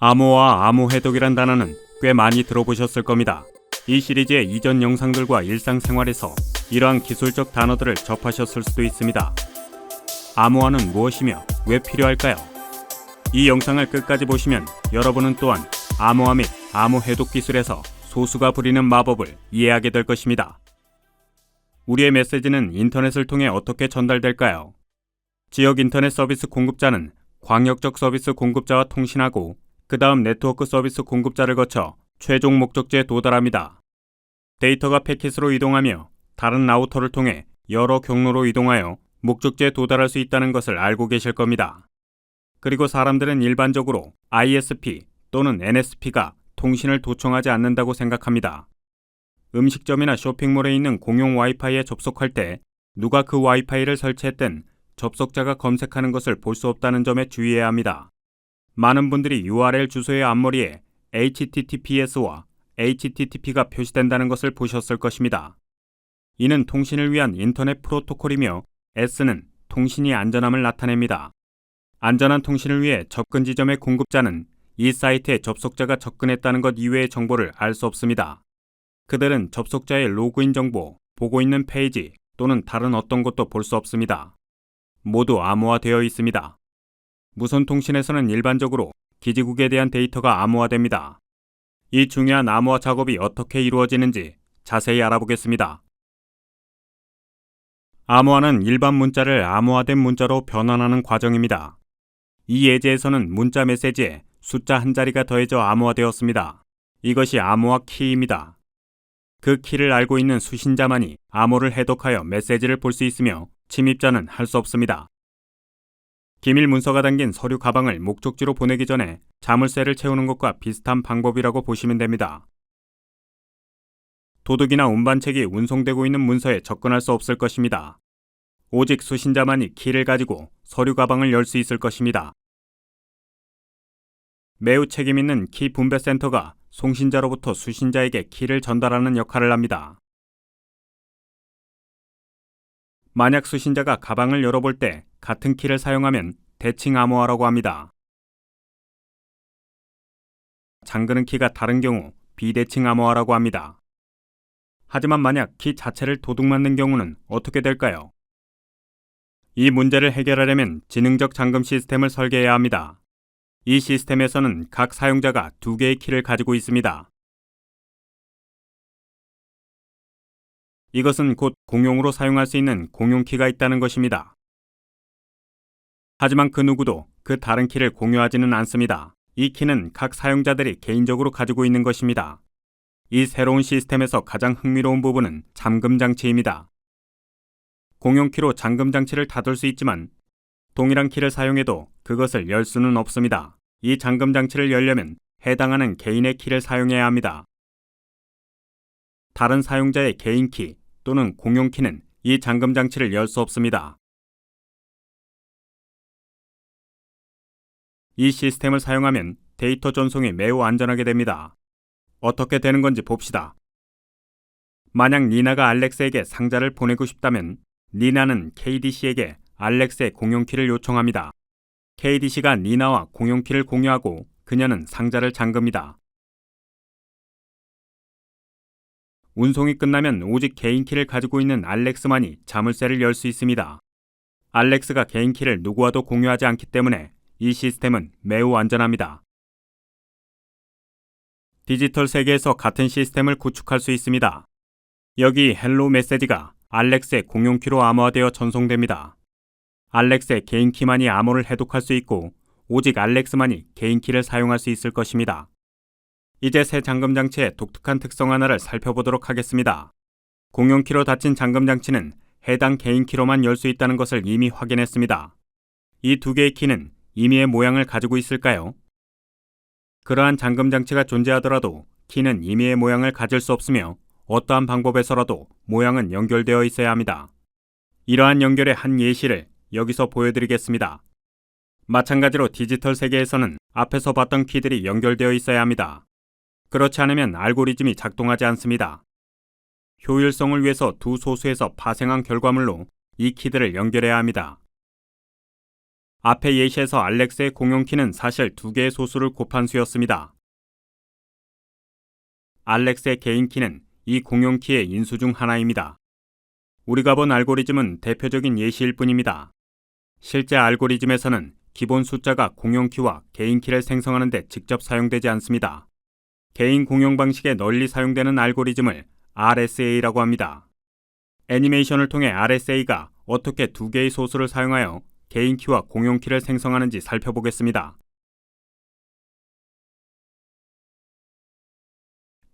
암호와 암호 해독이란 단어는 꽤 많이 들어보셨을 겁니다. 이 시리즈의 이전 영상들과 일상생활에서 이러한 기술적 단어들을 접하셨을 수도 있습니다. 암호화는 무엇이며 왜 필요할까요? 이 영상을 끝까지 보시면 여러분은 또한 암호화 및 암호 해독 기술에서 소수가 부리는 마법을 이해하게 될 것입니다. 우리의 메시지는 인터넷을 통해 어떻게 전달될까요? 지역 인터넷 서비스 공급자는 광역적 서비스 공급자와 통신하고 그 다음 네트워크 서비스 공급자를 거쳐 최종 목적지에 도달합니다. 데이터가 패킷으로 이동하며 다른 라우터를 통해 여러 경로로 이동하여 목적지에 도달할 수 있다는 것을 알고 계실 겁니다. 그리고 사람들은 일반적으로 ISP 또는 NSP가 통신을 도청하지 않는다고 생각합니다. 음식점이나 쇼핑몰에 있는 공용 와이파이에 접속할 때 누가 그 와이파이를 설치했든 접속자가 검색하는 것을 볼 수 없다는 점에 주의해야 합니다. 많은 분들이 URL 주소의 앞머리에 HTTPS와 HTTP가 표시된다는 것을 보셨을 것입니다. 이는 통신을 위한 인터넷 프로토콜이며 S는 통신이 안전함을 나타냅니다. 안전한 통신을 위해 접근 지점의 공급자는 이 사이트에 접속자가 접근했다는 것 이외의 정보를 알 수 없습니다. 그들은 접속자의 로그인 정보, 보고 있는 페이지 또는 다른 어떤 것도 볼 수 없습니다. 모두 암호화되어 있습니다. 무선 통신에서는 일반적으로 기지국에 대한 데이터가 암호화됩니다. 이 중요한 암호화 작업이 어떻게 이루어지는지 자세히 알아보겠습니다. 암호화는 일반 문자를 암호화된 문자로 변환하는 과정입니다. 이 예제에서는 문자 메시지에 숫자 한 자리가 더해져 암호화되었습니다. 이것이 암호화 키입니다. 그 키를 알고 있는 수신자만이 암호를 해독하여 메시지를 볼 수 있으며 침입자는 할 수 없습니다. 기밀 문서가 담긴 서류 가방을 목적지로 보내기 전에 자물쇠를 채우는 것과 비슷한 방법이라고 보시면 됩니다. 도둑이나 운반책이 운송되고 있는 문서에 접근할 수 없을 것입니다. 오직 수신자만이 키를 가지고 서류 가방을 열 수 있을 것입니다. 매우 책임 있는 키 분배 센터가 송신자로부터 수신자에게 키를 전달하는 역할을 합니다. 만약 수신자가 가방을 열어볼 때 같은 키를 사용하면 대칭 암호화라고 합니다. 잠그는 키가 다른 경우 비대칭 암호화라고 합니다. 하지만 만약 키 자체를 도둑 맞는 경우는 어떻게 될까요? 이 문제를 해결하려면 지능적 잠금 시스템을 설계해야 합니다. 이 시스템에서는 각 사용자가 두 개의 키를 가지고 있습니다. 이것은 곧 공용으로 사용할 수 있는 공용 키가 있다는 것입니다. 하지만 그 누구도 그 다른 키를 공유하지는 않습니다. 이 키는 각 사용자들이 개인적으로 가지고 있는 것입니다. 이 새로운 시스템에서 가장 흥미로운 부분은 잠금 장치입니다. 공용 키로 잠금 장치를 닫을 수 있지만 동일한 키를 사용해도 그것을 열 수는 없습니다. 이 잠금 장치를 열려면 해당하는 개인의 키를 사용해야 합니다. 다른 사용자의 개인 키 또는 공용 키는 이 잠금 장치를 열 수 없습니다. 이 시스템을 사용하면 데이터 전송이 매우 안전하게 됩니다. 어떻게 되는 건지 봅시다. 만약 니나가 알렉스에게 상자를 보내고 싶다면 니나는 KDC에게 알렉스의 공용키를 요청합니다. KDC가 니나와 공용키를 공유하고 그녀는 상자를 잠급니다. 운송이 끝나면 오직 개인키를 가지고 있는 알렉스만이 자물쇠를 열 수 있습니다. 알렉스가 개인키를 누구와도 공유하지 않기 때문에 이 시스템은 매우 안전합니다. 디지털 세계에서 같은 시스템을 구축할 수 있습니다. 여기 헬로 메시지가 알렉스의 공용키로 암호화되어 전송됩니다. 알렉스의 개인키만이 암호를 해독할 수 있고 오직 알렉스만이 개인키를 사용할 수 있을 것입니다. 이제 새 잠금 장치의 독특한 특성 하나를 살펴보도록 하겠습니다. 공용키로 닫힌 잠금 장치는 해당 개인키로만 열 수 있다는 것을 이미 확인했습니다. 이 두 개의 키는 임의의 모양을 가지고 있을까요? 그러한 잠금 장치가 존재하더라도 키는 임의의 모양을 가질 수 없으며 어떠한 방법에서라도 모양은 연결되어 있어야 합니다. 이러한 연결의 한 예시를 여기서 보여드리겠습니다. 마찬가지로 디지털 세계에서는 앞에서 봤던 키들이 연결되어 있어야 합니다. 그렇지 않으면 알고리즘이 작동하지 않습니다. 효율성을 위해서 두 소수에서 파생한 결과물로 이 키들을 연결해야 합니다. 앞의 예시에서 알렉스의 공용키는 사실 두 개의 소수를 곱한 수였습니다. 알렉스의 개인 키는 이 공용키의 인수 중 하나입니다. 우리가 본 알고리즘은 대표적인 예시일 뿐입니다. 실제 알고리즘에서는 기본 숫자가 공용키와 개인키를 생성하는 데 직접 사용되지 않습니다. 개인 공용 방식에 널리 사용되는 알고리즘을 RSA라고 합니다. 애니메이션을 통해 RSA가 어떻게 두 개의 소수를 사용하여 개인 키와 공용 키를 생성하는지 살펴보겠습니다.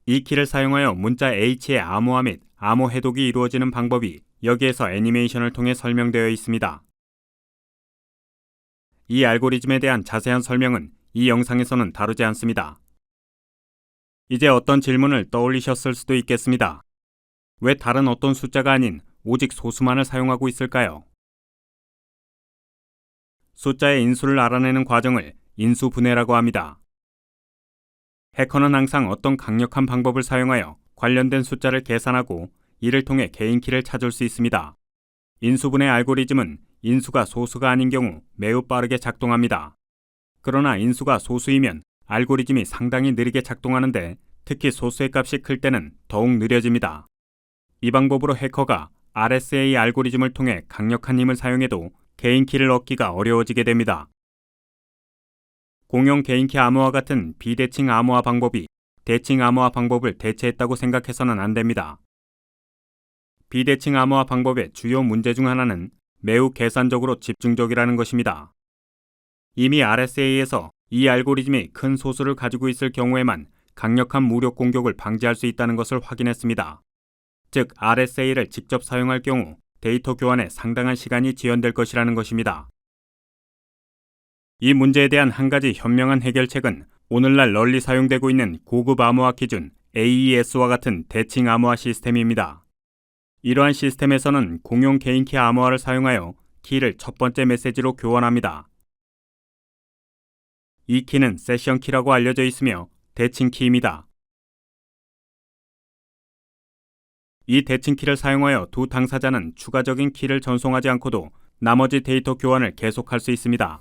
이 키를 사용하여 문자 H의 암호화 및 암호 해독이 이루어지는 방법이 여기에서 애니메이션을 통해 설명되어 있습니다. 이 알고리즘에 대한 자세한 설명은 이 영상에서는 다루지 않습니다. 이제 어떤 질문을 떠올리셨을 수도 있겠습니다. 왜 다른 어떤 숫자가 아닌 오직 소수만을 사용하고 있을까요? 숫자의 인수를 알아내는 과정을 인수분해라고 합니다. 해커는 항상 어떤 강력한 방법을 사용하여 관련된 숫자를 계산하고 이를 통해 개인 키를 찾을 수 있습니다. 인수분해 알고리즘은 인수가 소수가 아닌 경우 매우 빠르게 작동합니다. 그러나 인수가 소수이면 알고리즘이 상당히 느리게 작동하는데 특히 소수의 값이 클 때는 더욱 느려집니다. 이 방법으로 해커가 RSA 알고리즘을 통해 강력한 힘을 사용해도 개인 키를 얻기가 어려워지게 됩니다. 공용 개인키 암호화 같은 비대칭 암호화 방법이 대칭 암호화 방법을 대체했다고 생각해서는 안 됩니다. 비대칭 암호화 방법의 주요 문제 중 하나는 매우 계산적으로 집중적이라는 것입니다. 이미 RSA에서 이 알고리즘이 큰 소수를 가지고 있을 경우에만 강력한 무력 공격을 방지할 수 있다는 것을 확인했습니다. 즉, RSA를 직접 사용할 경우 데이터 교환에 상당한 시간이 지연될 것이라는 것입니다. 이 문제에 대한 한 가지 현명한 해결책은 오늘날 널리 사용되고 있는 고급 암호화 기준 AES와 같은 대칭 암호화 시스템입니다. 이러한 시스템에서는 공용 개인키 암호화를 사용하여 키를 첫 번째 메시지로 교환합니다. 이 키는 세션 키라고 알려져 있으며 대칭 키입니다. 이 대칭 키를 사용하여 두 당사자는 추가적인 키를 전송하지 않고도 나머지 데이터 교환을 계속할 수 있습니다.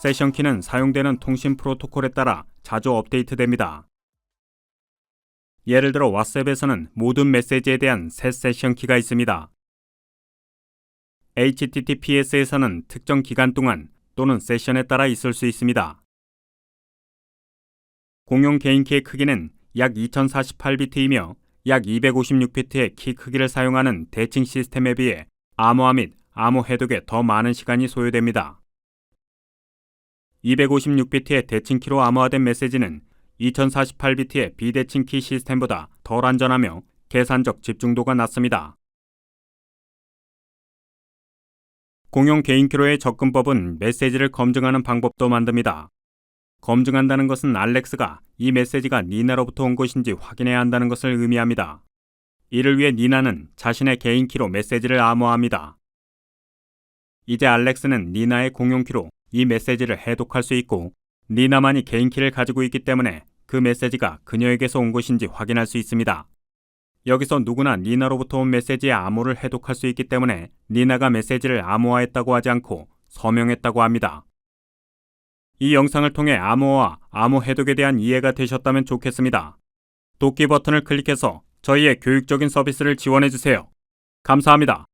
세션 키는 사용되는 통신 프로토콜에 따라 자주 업데이트됩니다. 예를 들어 왓츠앱에서는 모든 메시지에 대한 새 세션 키가 있습니다. HTTPS에서는 특정 기간 동안 또는 세션에 따라 있을 수 있습니다. 공용 개인키의 크기는 약 2048비트이며 약 256비트의 키 크기를 사용하는 대칭 시스템에 비해 암호화 및 암호 해독에 더 많은 시간이 소요됩니다. 256비트의 대칭키로 암호화된 메시지는 2048비트의 비대칭 키 시스템보다 덜 안전하며 계산적 집중도가 낮습니다. 공용 개인키로의 접근법은 메시지를 검증하는 방법도 만듭니다. 검증한다는 것은 알렉스가 이 메시지가 니나로부터 온 것인지 확인해야 한다는 것을 의미합니다. 이를 위해 니나는 자신의 개인키로 메시지를 암호합니다. 이제 알렉스는 니나의 공용키로 이 메시지를 해독할 수 있고 니나만이 개인키를 가지고 있기 때문에 그 메시지가 그녀에게서 온 것인지 확인할 수 있습니다. 여기서 누구나 니나로부터 온 메시지의 암호를 해독할 수 있기 때문에 니나가 메시지를 암호화했다고 하지 않고 서명했다고 합니다. 이 영상을 통해 암호화, 암호 해독에 대한 이해가 되셨다면 좋겠습니다. 도끼 버튼을 클릭해서 저희의 교육적인 서비스를 지원해 주세요. 감사합니다.